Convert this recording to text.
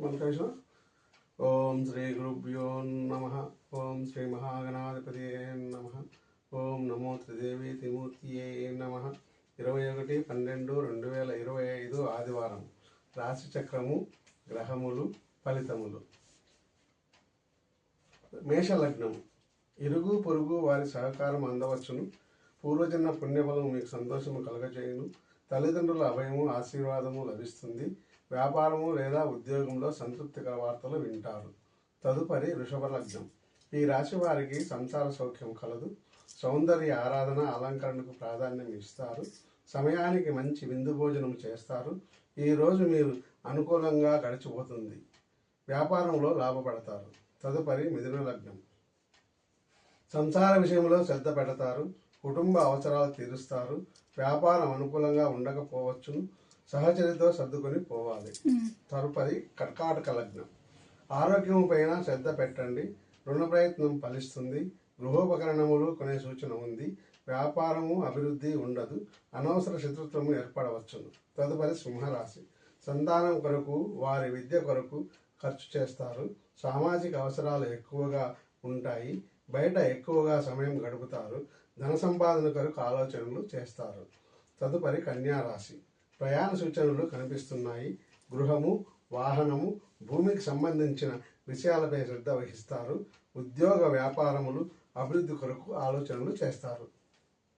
మనకేసిన ఓం శ్రీ గురుభ్యో నమ. ఓం శ్రీ మహాగణాధిపతి నమ. ఓం నమో త్రిదేవి త్రిమూర్తియే నమ. ఇరవై ఒకటి పన్నెండు రెండు వేల ఇరవై ఐదు ఆదివారం. రాశిచక్రము గ్రహములు ఫలితములు. మేషలగ్నము ఇరుగు పొరుగు వారి సహకారం అందవచ్చును. పూర్వజన్మ పుణ్యఫలం మీకు సంతోషము కలగజేయును. తల్లిదండ్రుల అభయము ఆశీర్వాదము లభిస్తుంది. వ్యాపారము లేదా ఉద్యోగంలో సంతృప్తికర వార్తలు వింటారు. తదుపరి వృషభ లగ్నం ఈ రాశి వారికి సంసార సౌఖ్యం కలదు. సౌందర్య ఆరాధన అలంకరణకు ప్రాధాన్యం ఇస్తారు. సమయానికి మంచి విందు భోజనం చేస్తారు. ఈరోజు మీరు అనుకూలంగా గడిచిపోతుంది. వ్యాపారంలో లాభపడతారు. తదుపరి మిథున లగ్నం. సంసార విషయంలో శ్రద్ధ పెడతారు. కుటుంబ అవసరాలు తీరుస్తారు. వ్యాపారం అనుకూలంగా ఉండకపోవచ్చును సహచరితో సర్దుకొని పోవాలి. తదుపరి కర్కాటక లగ్నం. ఆరోగ్యం పైన శ్రద్ధ పెట్టండి. రుణ ప్రయత్నం ఫలిస్తుంది. గృహోపకరణములు కొనే సూచన ఉంది. వ్యాపారము అభివృద్ధి ఉండదు. అనవసర శత్రుత్వము ఏర్పడవచ్చును. తదుపరి సింహరాశి. సంతానం కొరకు వారి విద్య కొరకు ఖర్చు చేస్తారు. సామాజిక అవసరాలు ఎక్కువగా ఉంటాయి. బయట ఎక్కువగా సమయం గడుపుతారు. ధన సంపాదన కొరకు ఆలోచనలు చేస్తారు. తదుపరి కన్యా రాశి ప్రయాణ సూచనలు కనిపిస్తున్నాయి. గృహము వాహనము భూమికి సంబంధించిన విషయాలపై శ్రద్ధ వహిస్తారు. ఉద్యోగ వ్యాపారములు అభివృద్ధి కొరకు ఆలోచనలు చేస్తారు.